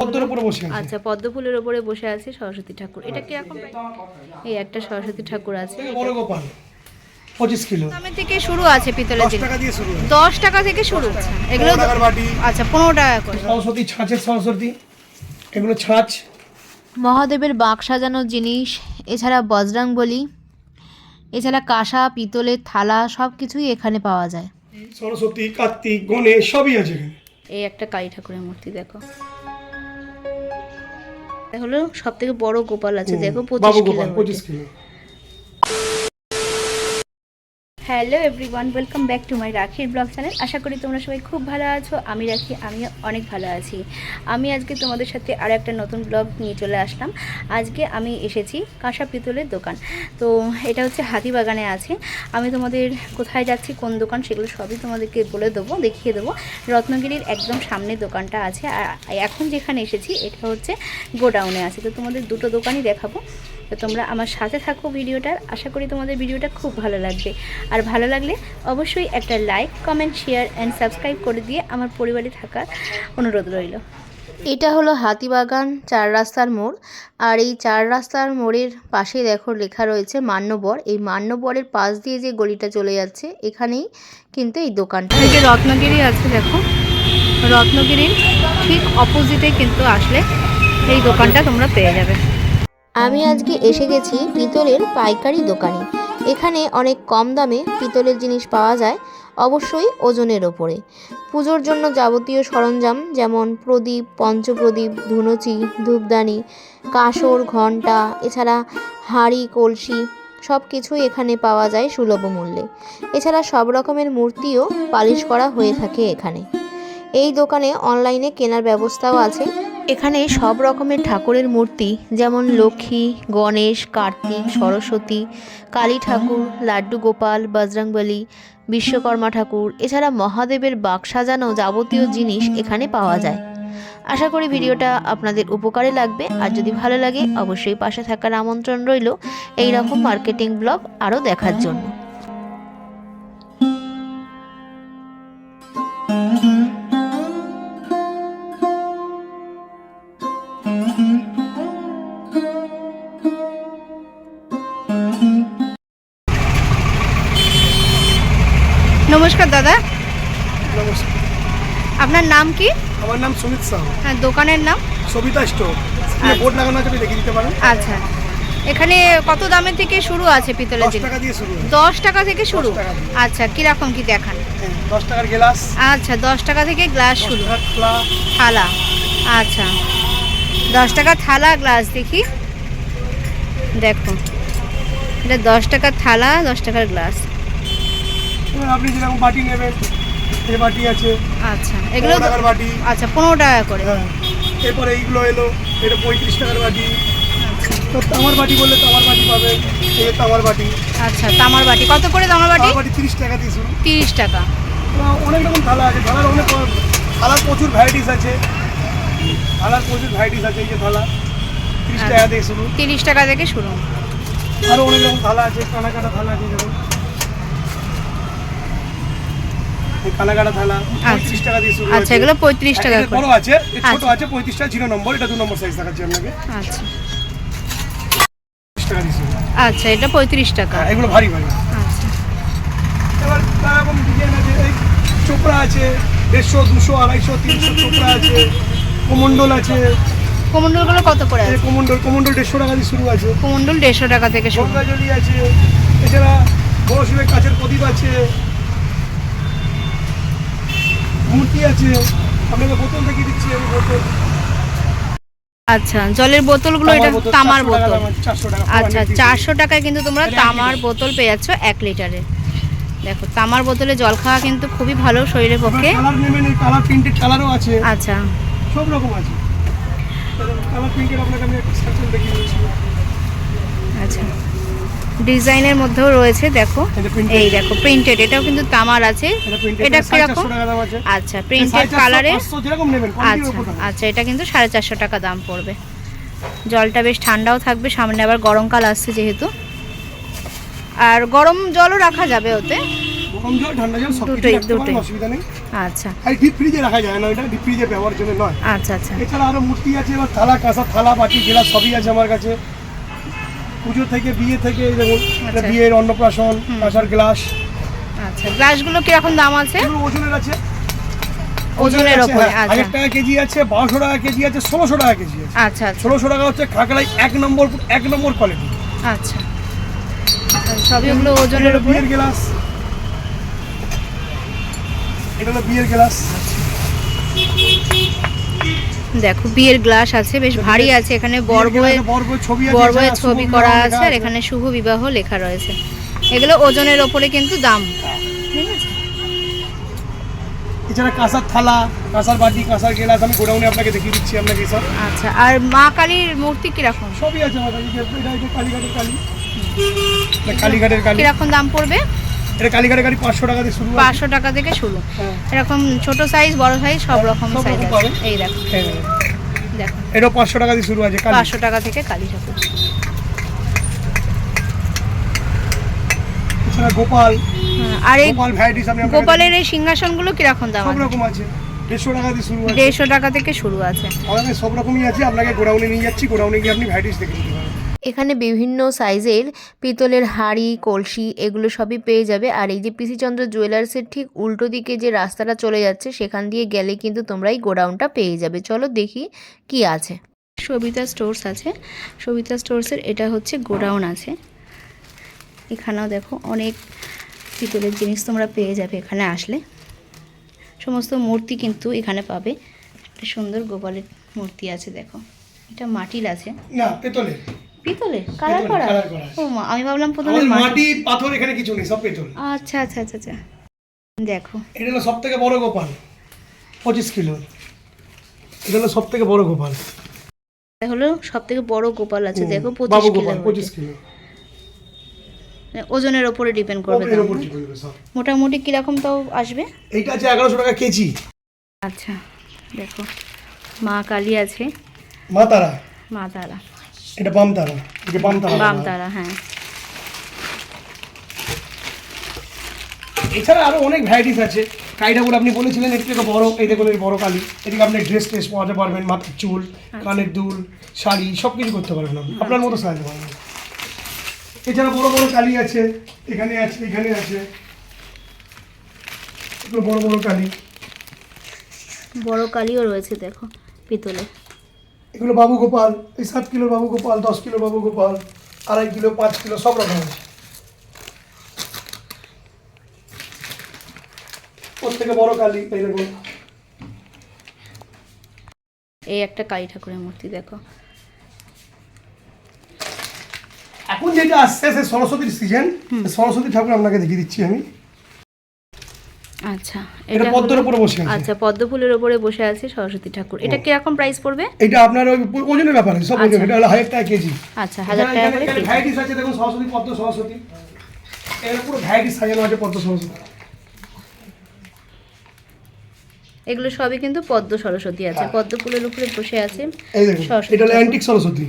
পদ্মের উপরে বসে আছে। আচ্ছা পদ্ম ফুলের ওপরে বসে আছে সরস্বতী ঠাকুর। এটা কীরকম এই একটা সরস্বতী ঠাকুর আছে। বড় গোপাল পঁচিশ কিলো। দামের থেকে শুরু আছে পিতলের দশ টাকা দিয়ে শুরু দশ টাকা থেকে শুরু এগুলো আচ্ছা পনেরো টাকা করে। সরস্বতী ছাঁচের সরস্বতী এগুলো ছাঁচ। মহাদেবের বাঁক সাজানোর জিনিস এছাড়া বজরাং বলি এছাড়া কাঁসা পিতলের থালা সব কিছুই এখানে পাওয়া যায়। সরস্বতী কার্তিক গণেশ সবই আছে এই একটা কালী ঠাকুরের মূর্তি দেখো। হলো সব থেকে বড় গোপাল আছে দেখো পঁচিশ কিলো পঁচিশ kilo. Hello everyone, welcome back to my রাখির ব্লগ চ্যানেল। আশা করি তোমরা সবাই খুব ভালো আছো, আমি রাখি আমি অনেক ভালো আছি। আমি আজকে তোমাদের সাথে আরও একটা নতুন ব্লগ নিয়ে চলে আসলাম। আজকে আমি এসেছি কাঁসা পিতলের দোকান। তো এটা হচ্ছে হাতিবাগানে আছে। আমি তোমাদের কোথায় যাচ্ছি, কোন দোকান সেগুলো সবই তোমাদেরকে বলে দেবো, দেখিয়ে দেবো। রত্নগিরির একদম সামনে দোকানটা আছে। আর এখন যেখানে এসেছি, এটা হচ্ছে গোডাউনে আছে। তো তোমাদের দুটো দোকানই দেখাবো। তো তোমরা আমার সাথে থাকো ভিডিওটার। আশা করি তোমাদের ভিডিওটা খুব ভালো লাগবে। আর ভালো লাগলে অবশ্যই একটা like comment share and subscribe করে দিয়ে আমার পরিবারে থাকার অনুরোধ রইল। এটা হলো হাতিবাগান চার রাস্তার মোড়। আর এই চার রাস্তার মোড়ের পাশে দেখো লেখা রয়েছে মান্যবর। এই মান্যবরের পাশ দিয়ে যে গলিটা চলে যাচ্ছে এখানেই কিন্তু এই দোকানটা। এই যে রত্নগিরি আছে দেখো। রত্নগিরির ঠিক অপোজিটে কিন্তু আসলে এই দোকানটা তোমরা পেয়ে যাবে। আমি আজকে এসে গেছি পিতলের পাইকারি দোকানে। এখানে অনেক কম দামে পিতলের জিনিস পাওয়া যায়, অবশ্যই ওজনের ওপরে। পুজোর জন্য যাবতীয় সরঞ্জাম যেমন প্রদীপ, পঞ্চপ্রদীপ, ধুনুচি, ধূপদানি, কাঁসর, ঘণ্টা, এছাড়া হাঁড়ি, কলসি সব কিছুই এখানে পাওয়া যায় সুলভ মূল্যে। এছাড়া সব রকমের মূর্তিও পালিশ করা হয়ে থাকে এখানে। এই দোকানে অনলাইনে কেনার ব্যবস্থাও আছে। এখানে সব রকমের ঠাকুরের মূর্তি, যেমন লক্ষ্মী, গণেশ, কার্তিক, সরস্বতী, কালী ঠাকুর, লাড্ডু গোপাল বজরংবলী বিশ্বকর্মা ঠাকুর, এছাড়া মহাদেবের বাক সাজানো যাবতীয় জিনিস এখানে পাওয়া যায়। আশা করি ভিডিওটা আপনাদের উপকারে লাগবে, আর যদি ভালো লাগে, অবশ্যই পাশে থাকার আমন্ত্রণ রইল এই রকম মার্কেটিং ব্লগ আরও দেখার জন্য। আপনার নাম কি? আমার নাম সুমিত সাহু। হ্যাঁ দোকানের নাম? সবিতা স্টোর। বোর্ড লাগানো আছে আপনি দেখিয়ে দিতে পারেন। আচ্ছা। এখানে কত দামের থেকে শুরু আছে পিতলের জিনিস? টাকা দিয়ে শুরু দশ টাকা থেকে শুরু। আচ্ছা কীরকম কি দেখান? হ্যাঁ, দশ টাকার গ্লাস। আচ্ছা দশ টাকা থেকে গ্লাস শুরু। থালা। আচ্ছা। দশ টাকা থালা গ্লাস দেখি। দেখো। এটা দশ টাকার থালা দশ টাকার গ্লাস। আপনি যেরকম বাটি নেবেন এই বাটি আছে আচ্ছা এগুলো টাকার বাটি। আচ্ছা পনেরো টাকা করে। হ্যাঁ এরপরে এইগুলো এলো এটা পঁয়ত্রিশ টাকার বাটি। তো তামার বাটি বললে তামার বাটি পাবে এই তামার বাটি। আচ্ছা তামার বাটি। কত করে তামার বাটি? বাটি তিরিশ টাকা দিয়ে শুরু। তিরিশ টাকা। অনেক রকম থালা আছে থালার অনেক থালার প্রচুর ভ্যারাইটিস আছে। থালার প্রচুর ভ্যারাইটিস আছে এই যে থালা। তিরিশ টাকা দিয়ে শুরু। তিরিশ টাকা থেকে শুরু। আরও অনেক রকম থালা আছে কানা কাটা থালা আছে যেমন এই কানা পঁয়ত্রিশ টাকা দিয়ে শুরু আচ্ছা এগুলো পঁয়ত্রিশ টাকা বড় আছে ছোট আচ্ছা। আছে পঁয়ত্রিশ টাকা জিরো নম্বর এটা দু নম্বর সাইজ দেখাচ্ছি আপনাকে। আচ্ছা। টাকা দিয়ে শুরু। আচ্ছা এটা পঁয়ত্রিশ টাকা। হ্যাঁ এগুলো ভারী ভারী। আচ্ছা। এবার তার ডিজাইন আছে এই চোপড়া আছে দেড়শো দুশো আড়াইশো তিনশো চোপড়া আছে কোমন্ডল আছে। কোমন্ডলগুলো কত করে আছে? কোমন্ডল কোমন্ডল দেড়শো টাকা দিয়ে শুরু আছে। কোমন্ডল দেড়শো টাকা থেকে শুরু। আছে এছাড়া বড় কাছের প্রদীপ আছে মূর্তি আছে আপনাকে বোতল দেখিয়ে দিচ্ছি আমি বোতল। আচ্ছা জলের বোতলগুলো এটা তামার বোতল। আচ্ছা চারশো টাকায় কিন্তু তোমরা তামার বোতল পেয়ে যাচ্ছ এক লিটারে। দেখো তামার বোতলে জল খাওয়া কিন্তু খুবই ভালো শরীরের পক্ষে। কালার নেবেন এই কালার প্রিন্টেড কালারও আছে। আচ্ছা। সব রকম আছে। কালার প্রিন্টেড আপনাকে আমি একটা দেখিয়ে আচ্ছা। ডিজাইনের মধ্যেও রয়েছে দেখো। এই দেখো প্রিন্টেড এটাও কিন্তু তামার আছে। এটা সাড়ে কীরকম? আচ্ছা প্রিন্টেড কালারে আচ্ছা আচ্ছা এটা কিন্তু সাড়ে চারশো টাকা দাম পড়বে। জলটা বেশ ঠান্ডাও থাকবে সামনে আবার গরমকাল আসছে যেহেতু। আর গরম জলও রাখা যাবে ওতে। গরম জল ঠান্ডা জল সব দুটোই, দুটোই। অসুবিধা নেই। আচ্ছা। আর ডিপ ফ্রিজে রাখা যায় না এটা ডিপ ফ্রিজে ব্যবহারের জন্য নয়। আচ্ছা আচ্ছা। এছাড়া আরও মূর্তি আছে এবার থালা কাঁসা থালা বাটি জেলা সবই আছে আমার কাছে। পুজো থেকে বিয়ে থেকে যেমন আচ্ছা। বিয়ের অন্নপ্রাশন কাঁসার গ্লাস। আচ্ছা গ্লাসগুলো কীরকম দাম আছে? ওজনের আছে। ওজনের ওপরে হ্যাঁ, আচ্ছা। টাকা কেজি আছে বারোশো টাকা কেজি আছে ষোলোশো টাকা কেজি আছে। আচ্ছা আচ্ছা। ষোলোশো টাকা হচ্ছে খাকড়াই এক নম্বর এক নম্বর কোয়ালিটি আচ্ছা। সবই ওগুলো ওজনের উপরে বিয়ের গ্লাস। এটা হলো বিয়ের গ্লাস। দেখো বিয়ের গ্লাস আছে বেশ ভারী আছে এখানে বর বউয়ের ছবি করা আছে আর এখানে শুভ বিবাহ লেখা রয়েছে। এগুলো ওজনের ওপরে কিন্তু দাম। ঠিক আছে এছাড়া কাঁসার থালা কাঁসার বাটি কাঁসার গ্লাস আমি গোডাউনে আপনাকে দেখিয়ে দিচ্ছি আপনাকে সব। আচ্ছা আর মা কালীর মূর্তি কীরকম? সবই আছে এটা কালীঘাটের কালী। কালীঘাটের কালী। কীরকম দাম পড়বে? এটা কালীঘাটের কালী পাঁচশো টাকা শুরু পাঁচশো টাকা থেকে শুরু। হ্যাঁ। এরকম ছোট সাইজ বড় সাইজ সব রকম সাইজ রকম। এই দেখো। হ্যাঁ। দেখো। এটাও পাঁচশো টাকা দিয়ে শুরু আছে পাঁচশো টাকা থেকে কালী ঠাকুর। গোপাল। হ্যাঁ, আর এই গোপালের এই সিংহাসনগুলো কীরকম দাম সব আছে? রকম আছে। দেড়শো টাকা দিয়ে শুরু আছে। দেড়শো টাকা থেকে শুরু আছে। আমাদের সব রকমই আছে আপনাকে গোডাউনে নিয়ে যাচ্ছি গোডাউনে গিয়ে আপনি ভ্যারাইটিস দেখে নিতে পারেন এখানে বিভিন্ন সাইজের পিতলের হাঁড়ি, কলসি এগুলো সবই পেয়ে যাবে। আর এই যে পিসিচন্দ্র জুয়েলার্সের ঠিক উল্টো দিকে যে রাস্তাটা চলে যাচ্ছে, সেখান দিয়ে গেলে কিন্তু তোমরা এই গোডাউনটা পেয়ে যাবে। চলো দেখি কি আছে। সবিতা স্টোর্স আছে। সবিতা স্টোর্সের এটা হচ্ছে গোডাউন আছে। এখানেও দেখো অনেক পিতলের জিনিস তোমরা পেয়ে যাবে এখানে আসলে। সমস্ত মূর্তি কিন্তু এখানে পাবে। একটা সুন্দর গোপালের মূর্তি আছে, দেখো। এটা মাটির আছে। না পেতলে পিতলে কালার করা। ও মা আমি ভাবলাম প্রথমে মাটি। পাথর এখানে কিছু নেই সব পেতল। আচ্ছা আচ্ছা আচ্ছা আচ্ছা। দেখো। এটা হলো সব থেকে বড় গোপাল পঁচিশ কিলো। এটা হলো সব থেকে বড় গোপাল। এটা হলো সব থেকে বড় গোপাল আছে দেখো পঁচিশ কিলো পঁচিশ কিলো। ওজনের ওপরে ডিপেন্ড করবে। মোটামুটি কীরকম তাও আসবে? এইটা আছে এগারোশো টাকা কেজি। আচ্ছা দেখো। মা কালী আছে। মা তারা। মা তারা। এটা বাম তারা। এটা বাম তারা বাম তারা হ্যাঁ। এছাড়া আরও অনেক ভ্যারাইটিস আছে। কালী ঠাকুর আপনি বলেছিলেন এর থেকে বড় এই দেখুন এই বড় কালী। এদিকে আপনি ড্রেস ট্রেস পরাতে পারবেন মাথার চুল কানের দুল শাড়ি সব কিছু করতে পারবেন আপনি। আপনার মতো সাজাতে পারবেন এছাড়া বড় বড় কালী আছে এখানে আছে এখানে আছে। বড় বড় কালী। বড় কালীও রয়েছে দেখো পিতলে। এগুলো বাবু গোপাল এই সাত কিলো বাবু গোপাল দশ কিলো বাবু গোপাল আড়াই কিলো পাঁচ কিলো সব রকম আছে। প্রত্যেকে বড় কালী এই দেখুন। এই একটা কালী ঠাকুরের মূর্তি দেখো। এখন যেটা আসছে সে সরস্বতীর সিজন সরস্বতী ঠাকুর আপনাকে দেখিয়ে দিচ্ছি আমি। আচ্ছা এটা পদ্মের উপরে বসে আছে। আচ্ছা পদ্ম ফুলের উপরে বসে আছে সরস্বতী ঠাকুর। এটা কীরকম প্রাইস পড়বে? এটা আপনার ওই ওজনের ব্যাপার সব ওজন আচ্ছা। এটা হলো হাজার টাকা কেজি। আচ্ছা হাজার টাকা করে কেজি। ভ্যারাইটিস আছে দেখুন সরস্বতী পদ্ম সরস্বতী। এর পুরো ভ্যারাইটিস সাজানো আছে পদ্ম সরস্বতী। এগুলো সবই কিন্তু পদ্ম সরস্বতী আছে। হ্যাঁ। পদ্ম ফুলের উপরে বসে আছে এটা অ্যান্টিক সরস্বতী।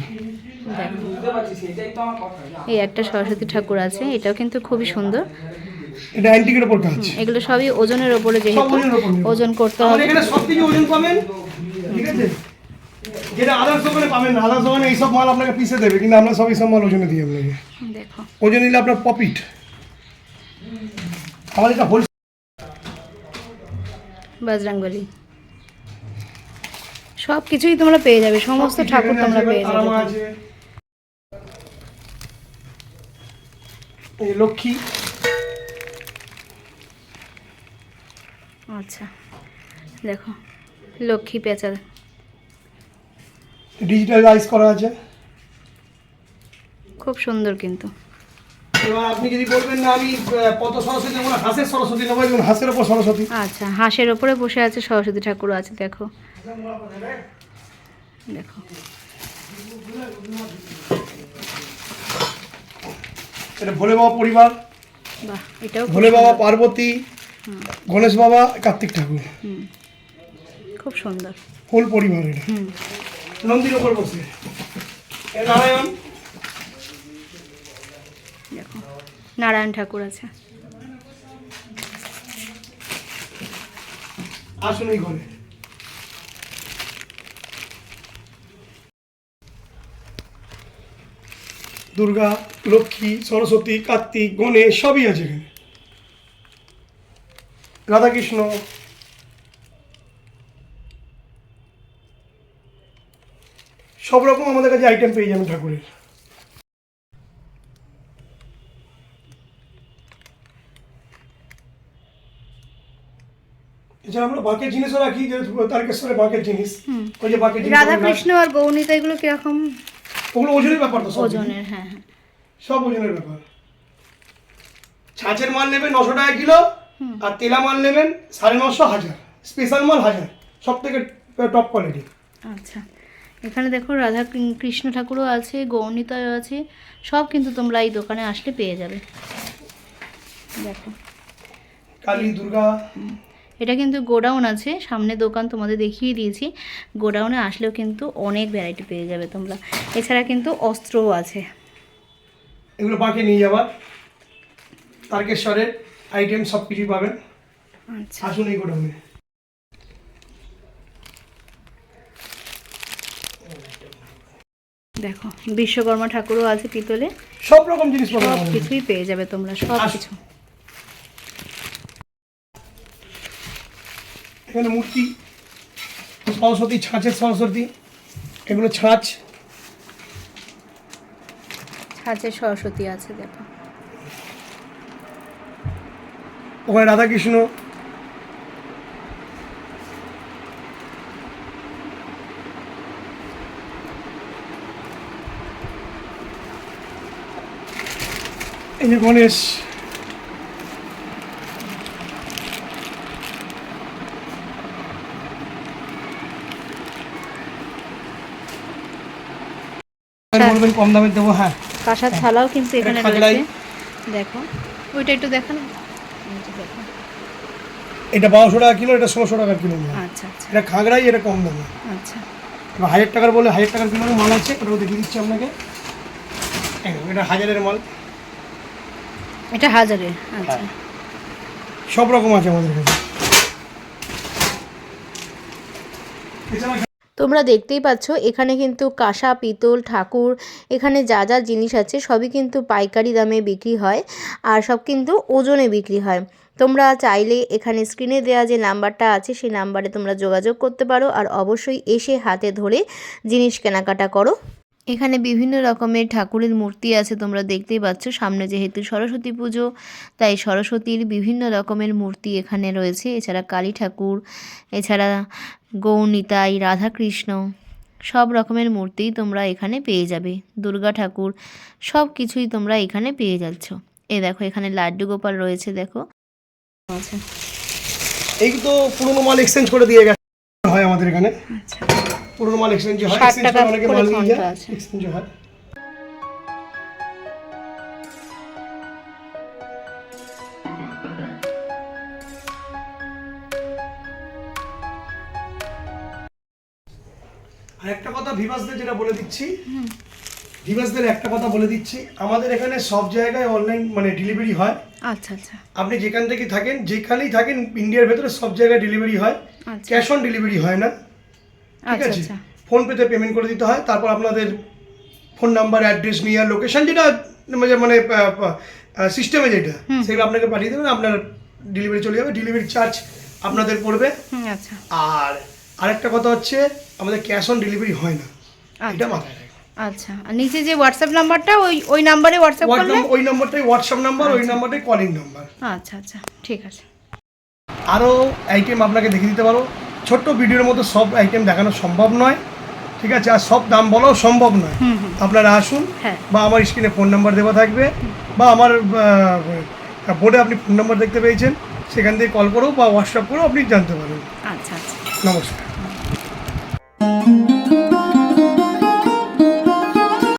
এই একটা সরস্বতী ঠাকুর আছে এটাও কিন্তু খুবই সুন্দর। এটা অ্যান্টিকের উপর কাজ। এগুলো সবই ওজনের যেহেতু উপর নির্ভর। ওজন করতে হবে। এখানে সব কিছু ওজন পাবেন ঠিক আছে? যেটা আদার্স দোকানে পাবেন না আদার্স দোকানে এইসব মাল আপনাকে পিসে দেবে কিন্তু আমরা সব এইসব মাল ওজনে দিই আপনাকে। দেখো। ওজন নিলে আপনার প্রফিট আমাদের এটা হোল বজরংবলী। সব কিছুই তোমরা পেয়ে যাবে সমস্ত ঠাকুর তোমরা পেয়ে যাবে এই লক্ষ্মী আচ্ছা দেখো লক্ষ্মী পেঁচা ডিজিটালাইজ করা আছে? খুব সুন্দর কিন্তু। এবার আপনি যদি বলবেন না আমি কত সরস্বতী নেব হাঁসের সরস্বতী নেব যেমন হাঁসের ওপর সরস্বতী। আচ্ছা হাঁসের ওপরে বসে আছে সরস্বতী ঠাকুর আছে দেখো। দেখো। এটা ভোলে বাবা পরিবার বাহ এটাও ভোলে বাবা পার্বতী গণেশ বাবা কার্তিক ঠাকুর। খুব সুন্দর। ফুল পরিবারের। নন্দীর ওপর বসে। নারায়ণ। দেখো নারায়ণ ঠাকুর আছে। আসুন এই ঘরে। দুর্গা লক্ষ্মী সরস্বতী কার্তিক গণেশ সবই আছে এখানে। রাধাকৃষ্ণ। সব রকম আমাদের কাছে আইটেম পেয়ে যাবেন ঠাকুরের। এছাড়া আমরা বাঁকের জিনিসও রাখি যে তারকেশ্বরে বাঁকের জিনিস। ওই যে বাঁকের জিনিস রাধা কৃষ্ণ আর গৌণিতা এগুলো কীরকম? ওগুলো ওজনের ব্যাপার তো সব ওজনের হ্যাঁ হ্যাঁ। সব ওজনের ব্যাপার। ছাঁচের মাল নেবেন নশো টাকা কিলো আর তেলা মাল নেবেন সাড়ে নশো হাজার স্পেশাল মাল হাজার সব থেকে টপ কোয়ালিটি আচ্ছা এখানে দেখো রাধা কৃষ্ণ ঠাকুরও আছে গৌণিতাও আছে সব কিন্তু তোমরা এই দোকানে আসলে পেয়ে যাবে। দেখো। কালী দুর্গা। এটা কিন্তু গোডাউন আছে সামনে দোকান তোমাদের দেখিয়ে দিয়েছি। গোডাউনে আসলেও কিন্তু অনেক ভ্যারাইটি পেয়ে যাবে তোমরা। এছাড়া কিন্তু অস্ত্রও আছে। এগুলো বাঁকে নিয়ে যাবার তারকেশ্বরের আইটেম সব কিছুই পাবেন। আচ্ছা। আসুন এই গোডাউনে। দেখো বিশ্বকর্মা ঠাকুরও আছে পিতলে। সব রকম জিনিস সব কিছুই পেয়ে যাবে তোমরা সব কিছু। এখানে মূর্তি সরস্বতী ছাঁচের সরস্বতী এগুলো ছাঁচ। ছাঁচের সরস্বতী আছে দেখো। ওখানে রাধাকৃষ্ণ। এই যে গণেশ। বলবেন কম দামে দেবো হ্যাঁ। কাঁসার থালাও কিন্তু এখানে। রয়েছে। দেখো। ওইটা একটু দেখো না এই যে দেখো এটা বারোশো টাকা কিলো এটা ষোলোশো টাকা কিলো আচ্ছা আচ্ছা। এটা খাগড়াই এটা কম দামে। আচ্ছা। এবার হাজার টাকার বলে হাজার টাকার কিলো মাল আছে ওটাও দেখিয়ে দিচ্ছি আপনাকে। এটা হাজারের মাল। এটা হাজারের আচ্ছা। হ্যাঁ। সব রকম আছে আমাদের কাছে। এছাড়া তোমরা দেখতেই পাচ্ছ এখানে কিন্তু কাঁসা পিতল ঠাকুর এখানে যা যা জিনিস আছে সবই কিন্তু পাইকারি দামে বিক্রি হয় আর সব কিন্তু ওজনে বিক্রি হয়। তোমরা চাইলে এখানে স্ক্রিনে দেওয়া যে নাম্বারটা আছে, সেই নাম্বারে তোমরা যোগাযোগ করতে পারো। আর অবশ্যই এসে হাতে ধরে জিনিস কেনাকাটা করো। এখানে বিভিন্ন রকমের ঠাকুরের মূর্তি আছে, তোমরা দেখতেই পাচ্ছ। সামনে যেহেতু সরস্বতী পুজো, তাই সরস্বতীর বিভিন্ন রকমের মূর্তি এখানে রয়েছে। এছাড়া কালী ঠাকুর, এছাড়া গৌনিতাই রাধাকৃষ্ণ, সব রকমের মূর্তিই তোমরা এখানে পেয়ে যাবে। দুর্গা ঠাকুর, সব কিছুই তোমরা এখানে পেয়ে যাচ্ছ। এ দেখো, এখানে লাড্ডু গোপাল রয়েছে, দেখো। আচ্ছা এই তো পুরোনো মাল এক্সচেঞ্জ করে দিয়ে গেছে। হয় আমাদের এখানে। আচ্ছা। পুরোনো মাল এক্সচেঞ্জ হয় এক্সচেঞ্জ করে অনেকে মাল নিয়ে যায় এক্সচেঞ্জ হয়। আর একটা কথা ভিভাসদের যেটা বলে দিচ্ছি ভিভাসদের একটা কথা বলে দিচ্ছি আমাদের এখানে সব জায়গায় অনলাইন মানে ডেলিভারি হয়। আচ্ছা আচ্ছা। আপনি যেখান থেকে থাকেন যেখানেই থাকেন ইন্ডিয়ার ভেতরে সব জায়গায় ডেলিভারি হয়। আচ্ছা। ক্যাশ অন ডেলিভারি হয় না। ঠিক আচ্ছা আছে? আচ্ছা। ফোন পেতে পেমেন্ট করে দিতে হয়। তারপর আপনাদের ফোন নাম্বার অ্যাড্রেস নিয়ে লোকেশন যেটা মানে মানে সিস্টেমে যেটা সেগুলো আপনাকে পাঠিয়ে দেবেন। আপনার ডেলিভারি চলে যাবে। ডেলিভারি চার্জ আপনাদের পড়বে। আচ্ছা। আর আরেকটা কথা হচ্ছে আমাদের ক্যাশ অন ডেলিভারি হয় না। এটা আচ্ছা। মাথায় আচ্ছা আর নিচে যে হোয়াটসঅ্যাপ নাম্বারটা ওই ওই নাম্বারে হোয়াটসঅ্যাপ করলে? ওই নাম্বারটাই হোয়াটসঅ্যাপ নাম্বার ওই নাম্বারটাই কলিং নাম্বার আচ্ছা আচ্ছা ঠিক আছে। আরও আইটেম আপনাকে দেখিয়ে দিতে পারো। ছোট্ট ভিডিওর মধ্যে সব আইটেম দেখানো সম্ভব নয় ঠিক আছে? আর সব দাম বলাও সম্ভব নয়। আপনারা আসুন হ্যাঁ। বা আমার স্ক্রিনে ফোন নাম্বার দেওয়া থাকবে বা আমার বোর্ডে আপনি ফোন নাম্বার দেখতে পেয়েছেন সেখান থেকে কল করেও বা হোয়াটসঅ্যাপ করেও আপনি জানতে পারেন আচ্ছা আচ্ছা। নমস্কার।